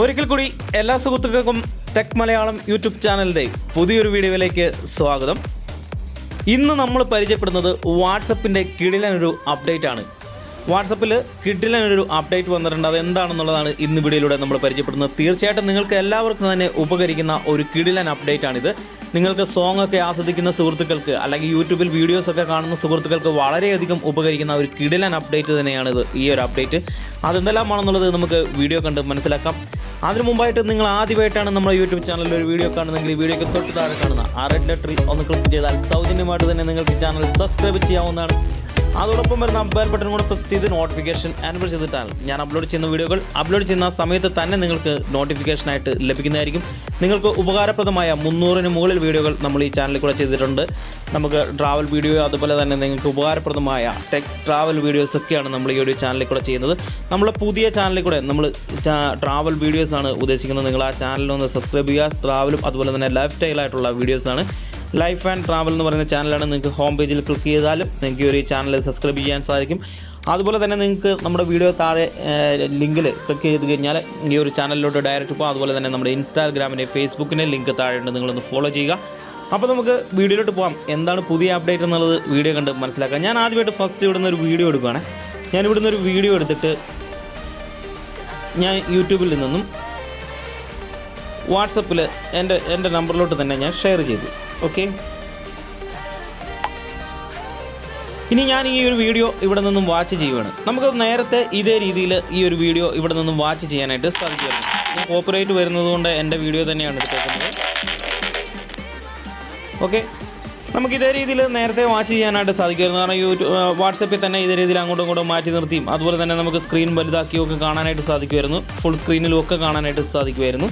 ഒരിക്കൽ കൂടി എല്ലാ സുഹൃത്തുക്കൾക്കും ടെക് മലയാളം യൂട്യൂബ് ചാനലിന്റെ പുതിയൊരു വീഡിയോയിലേക്ക് സ്വാഗതം. ഇന്ന് നമ്മൾ പരിചയപ്പെടുന്നത് വാട്സപ്പിന്റെ കിടിലനൊരു അപ്ഡേറ്റ് ആണ്. വാട്സപ്പിൽ കിടിലനൊരു അപ്ഡേറ്റ് വന്നിട്ടുണ്ട്. അത് എന്താണെന്നുള്ളതാണ് ഇന്ന് വീഡിയോയിലൂടെ നമ്മൾ പരിചയപ്പെടുന്നത്. തീർച്ചയായിട്ടും നിങ്ങൾക്ക് എല്ലാവർക്കും തന്നെ ഉപകരിക്കുന്ന ഒരു കിടിലൻ അപ്ഡേറ്റ് ആണിത്. നിങ്ങൾക്ക് സോങ് ഒക്കെ ആസ്വദിക്കുന്ന സുഹൃത്തുക്കൾക്ക് അല്ലെങ്കിൽ യൂട്യൂബിൽ വീഡിയോസ് ഒക്കെ കാണുന്ന സുഹൃത്തുക്കൾക്ക് വളരെയധികം ഉപകരിക്കുന്ന ഒരു കിടിലൻ അപ്ഡേറ്റ് തന്നെയാണിത് ഈ ഒരു അപ്ഡേറ്റ് അതെന്തെല്ലാമാണെന്നുള്ളത് നമുക്ക് വീഡിയോ കണ്ട് മനസ്സിലാക്കാം. അതിനു മുമ്പായിട്ട് നിങ്ങൾ ആദ്യമായിട്ടാണ് നമ്മുടെ യൂട്യൂബ് ചാനലിൽ ഒരു വീഡിയോ കാണുന്നതെങ്കിൽ ഈ വീഡിയോയ്ക്ക് തൊട്ട് താഴെ കാണുന്ന ആ റെഡ് ലെറ്ററിൽ ഒന്ന് ക്ലിക്ക് ചെയ്താൽ സൗജന്യമായിട്ട് തന്നെ നിങ്ങൾക്ക് ചാനൽ സബ്സ്ക്രൈബ് ചെയ്യാവുന്നതാണ്. അതോടൊപ്പം വരുന്ന ബെൽ ബട്ടൺ കൂടെ പ്രസ് ചെയ്ത് നോട്ടിഫിക്കേഷൻ അനബിൾ ചെയ്തിട്ടാൽ ഞാൻ അപ്ലോഡ് ചെയ്യുന്ന വീഡിയോകൾ അപ്ലോഡ് ചെയ്യുന്ന സമയത്ത് തന്നെ നിങ്ങൾക്ക് നോട്ടിഫിക്കേഷനായിട്ട് ലഭിക്കുന്നതായിരിക്കും. നിങ്ങൾക്ക് ഉപകാരപ്രദമായ മുന്നൂറിന് മുകളിൽ വീഡിയോകൾ നമ്മൾ ഈ ചാനലിൽ കൂടെ ചെയ്തിട്ടുണ്ട്. നമുക്ക് ട്രാവൽ വീഡിയോ അതുപോലെ തന്നെ നിങ്ങൾക്ക് ഉപകാരപ്രദമായ ടെക് ട്രാവൽ വീഡിയോസ് ഒക്കെയാണ് നമ്മൾ ഈ ഒരു ചാനലിൽ കൂടെ ചെയ്യുന്നത്. നമ്മളെ പുതിയ ചാനലിൽ കൂടെ നമ്മൾ ട്രാവൽ വീഡിയോസാണ് ഉദ്ദേശിക്കുന്നത്. നിങ്ങൾ ആ ചാനലിൽ ഒന്ന് സബ്സ്ക്രൈബ് ചെയ്യുക. ട്രാവലും അതുപോലെ തന്നെ ലൈഫ് സ്റ്റൈലായിട്ടുള്ള വീഡിയോസാണ് ലൈഫ് ആൻഡ് ട്രാവൽ എന്ന് പറയുന്ന ചാനലാണ് നിങ്ങൾക്ക് ഹോം പേജിൽ ക്ലിക്ക് ചെയ്താലും നിങ്ങൾക്ക് ഒരു ചാനൽ സബ്സ്ക്രൈബ് ചെയ്യാൻ സാധിക്കും. അതുപോലെ തന്നെ നിങ്ങൾക്ക് നമ്മുടെ വീഡിയോ താഴെ ലിങ്കിൽ ക്ലിക്ക് ചെയ്ത് കഴിഞ്ഞാൽ ഈ ഒരു ചാനലിലോട്ട് ഡയറക്റ്റ് പോകാം അതുപോലെ തന്നെ നമ്മുടെ ഇൻസ്റ്റാഗ്രാമിന്റെ ഫേസ്ബുക്കിന്റെ ലിങ്ക് താഴെ താഴെയുണ്ട്. നിങ്ങളൊന്ന് ഫോളോ ചെയ്യുക. അപ്പോൾ നമുക്ക് വീഡിയോയിലോട്ട് പോകാം എന്താണ് പുതിയ അപ്ഡേറ്റ് എന്നുള്ളത് വീഡിയോ കണ്ട് മനസ്സിലാക്കാം. ഞാൻ ആദ്യമായിട്ട് ഫസ്റ്റ് ഇവിടുന്ന് ഒരു വീഡിയോ എടുക്കുകയാണ് ഞാൻ ഇവിടുന്ന് ഒരു വീഡിയോ എടുത്തിട്ട് ഞാൻ യൂട്യൂബിൽ നിന്നും വാട്സപ്പിൽ എന്റെ എന്റെ നമ്പറിലോട്ട് തന്നെ ഞാൻ ഷെയർ ചെയ്തു. ഓക്കെ. ഇനി ഞാൻ ഈ ഒരു വീഡിയോ ഇവിടെ നിന്നും വാച്ച് ചെയ്യുവാണ്. നമുക്ക് നേരത്തെ ഇതേ രീതിയിൽ ഈ ഒരു വീഡിയോ ഇവിടെ നിന്നും വാച്ച് ചെയ്യാനായിട്ട് സാധിക്കുമായിരുന്നു. കോപ്പറേറ്റ് വരുന്നത് കൊണ്ട് എന്റെ വീഡിയോ തന്നെയാണ് എടുത്തേക്കുന്നത്. ഓക്കെ. നമുക്ക് ഇതേ രീതിയിൽ നേരത്തെ വാച്ച് ചെയ്യാനായിട്ട് സാധിക്കുമായിരുന്നു. കാരണം യൂട്യൂബ് വാട്സപ്പിൽ തന്നെ ഇതേ രീതിയിൽ അങ്ങോട്ടും ഇങ്ങോട്ടും മാറ്റി നിർത്തിയും. അതുപോലെ തന്നെ നമുക്ക് സ്ക്രീൻ വലുതാക്കിയൊക്കെ കാണാനായിട്ട് സാധിക്കുമായിരുന്നു. ഫുൾ സ്ക്രീനിലും ഒക്കെ കാണാനായിട്ട് സാധിക്കുമായിരുന്നു.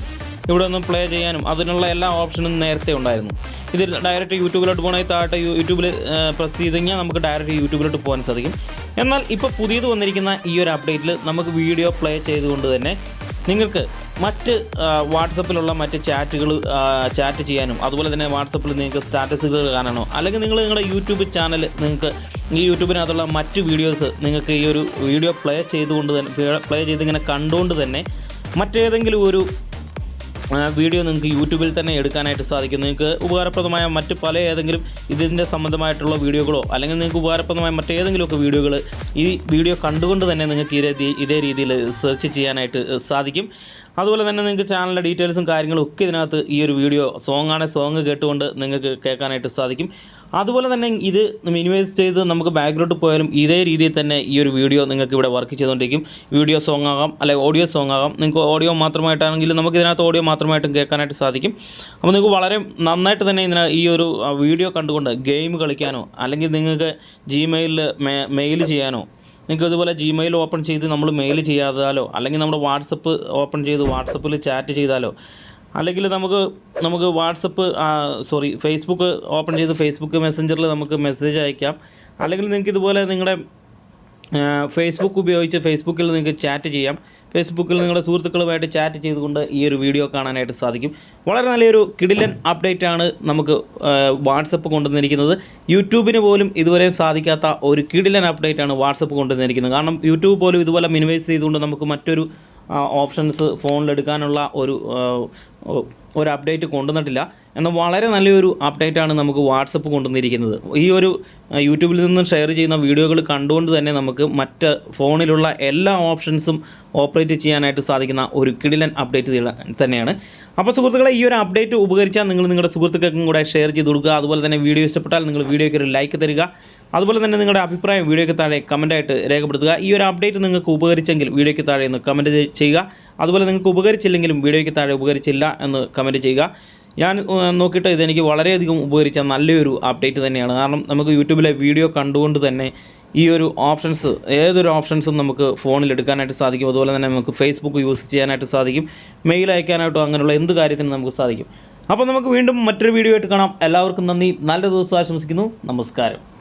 ഇവിടെ നിന്നും പ്ലേ ചെയ്യാനും അതിനുള്ള എല്ലാ ഓപ്ഷനും നേരത്തെ ഉണ്ടായിരുന്നു. ഇതിൽ ഡയറക്റ്റ് യൂട്യൂബിലോട്ട് പോകണമെങ്കിൽ താഴെ യൂട്യൂബിൽ പ്രസ് ചെയ്ത് കഴിഞ്ഞാൽ നമുക്ക് ഡയറക്റ്റ് യൂട്യൂബിലോട്ട് പോകാൻ സാധിക്കും. എന്നാൽ ഇപ്പോൾ പുതിയത് വന്നിരിക്കുന്ന ഈ ഒരു അപ്ഡേറ്റിൽ നമുക്ക് വീഡിയോ പ്ലേ ചെയ്തുകൊണ്ട് തന്നെ നിങ്ങൾക്ക് മറ്റ് വാട്സപ്പിലുള്ള മറ്റ് ചാറ്റുകൾ ചാറ്റ് ചെയ്യാനും അതുപോലെ തന്നെ വാട്സപ്പിൽ നിങ്ങൾക്ക് സ്റ്റാറ്റസുകൾ കാണാനോ അല്ലെങ്കിൽ നിങ്ങൾ നിങ്ങളുടെ യൂട്യൂബ് ചാനൽ നിങ്ങൾക്ക് ഈ യൂട്യൂബിനകത്തുള്ള മറ്റ് വീഡിയോസ് നിങ്ങൾക്ക് ഈ ഒരു വീഡിയോ പ്ലേ ചെയ്തുകൊണ്ട് തന്നെ പ്ലേ ചെയ്തിങ്ങനെ കണ്ടുകൊണ്ട് തന്നെ മറ്റേതെങ്കിലും ഒരു വീഡിയോ നിങ്ങൾക്ക് യൂട്യൂബിൽ തന്നെ എടുക്കാനായിട്ട് സാധിക്കും. നിങ്ങൾക്ക് ഉപകാരപ്രദമായ മറ്റ് പല ഏതെങ്കിലും ഇതിന്റെ സംബന്ധമായിട്ടുള്ള വീഡിയോകളോ അല്ലെങ്കിൽ നിങ്ങൾക്ക് ഉപകാരപ്രദമായ മറ്റേതെങ്കിലുമൊക്കെ വീഡിയോകൾ ഈ വീഡിയോ കണ്ടുകൊണ്ട് തന്നെ നിങ്ങൾക്ക് ഇതേ ഇതേ രീതിയിൽ സെർച്ച് ചെയ്യാനായിട്ട് സാധിക്കും. അതുപോലെ തന്നെ നിങ്ങൾക്ക് ചാനലിന്റെ ഡീറ്റെയിൽസും കാര്യങ്ങളും ഒക്കെ ഇതിനകത്ത് ഈ ഒരു വീഡിയോ സോങ് ആണ്. സോങ് കേട്ടുകൊണ്ട് നിങ്ങൾക്ക് കേൾക്കാനായിട്ട് സാധിക്കും. അതുപോലെ തന്നെ ഇത് മിനിമൈസ് ചെയ്ത് നമുക്ക് ബാക്ക്ഗ്രൗണ്ട് പോയാലും ഇതേ രീതിയിൽ തന്നെ ഈ ഒരു വീഡിയോ നിങ്ങൾക്ക് ഇവിടെ വർക്ക് ചെയ്തുകൊണ്ടിരിക്കും. വീഡിയോ സോങ് ആകാം അല്ലെങ്കിൽ ഓഡിയോ സോങ് ആകാം. നിങ്ങൾക്ക് ഓഡിയോ മാത്രമായിട്ടാണെങ്കിലും നമുക്ക് ഇതിനകത്ത് ഓഡിയോ മാത്രമായിട്ടും കേൾക്കാനായിട്ട് സാധിക്കും. അപ്പോൾ നിങ്ങൾക്ക് വളരെ നന്നായിട്ട് തന്നെ ഇതിന് ഈ ഒരു വീഡിയോ കണ്ടുകൊണ്ട് ഗെയിം കളിക്കാനോ അല്ലെങ്കിൽ നിങ്ങൾക്ക് ജിമെയിലിൽ മെയിൽ ചെയ്യാനോ നിങ്ങൾക്ക് ഇതുപോലെ ജിമെയിൽ ഓപ്പൺ ചെയ്ത് നമ്മൾ മെയിൽ ചെയ്യാതാലോ അല്ലെങ്കിൽ നമ്മുടെ വാട്സപ്പ് ഓപ്പൺ ചെയ്ത് വാട്സപ്പിൽ ചാറ്റ് ചെയ്താലോ അല്ലെങ്കിൽ നമുക്ക് നമുക്ക് വാട്സപ്പ് സോറി ഫേസ്ബുക്ക് ഓപ്പൺ ചെയ്ത് ഫേസ്ബുക്ക് മെസ്സഞ്ചറിൽ നമുക്ക് മെസ്സേജ് അയക്കാം. അല്ലെങ്കിൽ നിങ്ങൾക്ക് ഇതുപോലെ നിങ്ങളുടെ ഫേസ്ബുക്ക് ഉപയോഗിച്ച് ഫേസ്ബുക്കിൽ നിങ്ങൾക്ക് ചാറ്റ് ചെയ്യാം. ഫേസ്ബുക്കിൽ നിങ്ങളുടെ സുഹൃത്തുക്കളുമായിട്ട് ചാറ്റ് ചെയ്തുകൊണ്ട് ഈ ഒരു വീഡിയോ കാണാനായിട്ട് സാധിക്കും. വളരെ നല്ലൊരു കിടിലൻ അപ്ഡേറ്റ് ആണ് നമുക്ക് വാട്സപ്പ് കൊണ്ടുവന്നിരിക്കുന്നത്. യൂട്യൂബിന് പോലും ഇതുവരെ സാധിക്കാത്ത ഒരു കിടിലൻ അപ്ഡേറ്റ് ആണ് വാട്സപ്പ് കൊണ്ടുവന്നിരിക്കുന്നത്. കാരണം യൂട്യൂബ് പോലും ഇതുപോലെ മിനിമൈസ് ചെയ്തുകൊണ്ട് നമുക്ക് മറ്റൊരു ഓപ്ഷൻസ് ഫോണിലെടുക്കാനുള്ള ഒരു ഒരു അപ്ഡേറ്റ് കൊണ്ടുവന്നിട്ടില്ല. എന്നാൽ വളരെ നല്ലൊരു അപ്ഡേറ്റാണ് നമുക്ക് വാട്സപ്പ് കൊണ്ടുവന്നിരിക്കുന്നത്. ഈ ഒരു യൂട്യൂബിൽ നിന്ന് ഷെയർ ചെയ്യുന്ന വീഡിയോകൾ കണ്ടുകൊണ്ട് തന്നെ നമുക്ക് മറ്റ് ഫോണിലുള്ള എല്ലാ ഓപ്ഷൻസും ഓപ്പറേറ്റ് ചെയ്യാനായിട്ട് സാധിക്കുന്ന ഒരു കിടിലൻ അപ്ഡേറ്റ് തന്നെയാണ്. അപ്പോൾ സുഹൃത്തുക്കളെ ഈ ഒരു അപ്ഡേറ്റ് ഉപകരിച്ചാൽ നിങ്ങൾ നിങ്ങളുടെ സുഹൃത്തുക്കൾക്കും കൂടെ ഷെയർ ചെയ്ത് കൊടുക്കുക. അതുപോലെ തന്നെ വീഡിയോ ഇഷ്ടപ്പെട്ടാൽ നിങ്ങൾ വീഡിയോയ്ക്ക് ഒരു ലൈക്ക് തരിക. അതുപോലെ തന്നെ നിങ്ങളുടെ അഭിപ്രായം വീഡിയോയ്ക്ക് താഴെ കമന്റായിട്ട് രേഖപ്പെടുത്തുക. ഈ ഒരു അപ്ഡേറ്റ് നിങ്ങൾക്ക് ഉപകരിച്ചെങ്കിൽ വീഡിയോയ്ക്ക് താഴെ ഒന്ന് കമന്റ് ചെയ്യുക. അതുപോലെ നിങ്ങൾക്ക് ഉപകരിച്ചില്ലെങ്കിലും വീഡിയോയ്ക്ക് താഴെ ഉപകരിച്ചില്ല എന്ന് കമന്റ് ചെയ്യുക. ഞാൻ നോക്കിയിട്ട് ഇതെനിക്ക് വളരെയധികം ഉപകരിച്ച നല്ലൊരു അപ്ഡേറ്റ് തന്നെയാണ്. കാരണം നമുക്ക് യൂട്യൂബിലെ വീഡിയോ കണ്ടുകൊണ്ട് തന്നെ ഈ ഒരു ഓപ്ഷൻസ് ഏതൊരു ഓപ്ഷൻസും നമുക്ക് ഫോണിൽ എടുക്കാനായിട്ട് സാധിക്കും. അതുപോലെ തന്നെ നമുക്ക് ഫേസ്ബുക്ക് യൂസ് ചെയ്യാനായിട്ട് സാധിക്കും. മെയിൽ അയക്കാനായിട്ടോ അങ്ങനെയുള്ള എന്ത് കാര്യത്തിനും നമുക്ക് സാധിക്കും. അപ്പോൾ നമുക്ക് വീണ്ടും മറ്റൊരു വീഡിയോ ആയിട്ട് കാണാം. എല്ലാവർക്കും നന്ദി. നല്ല ദിവസം ആശംസിക്കുന്നു. നമസ്കാരം.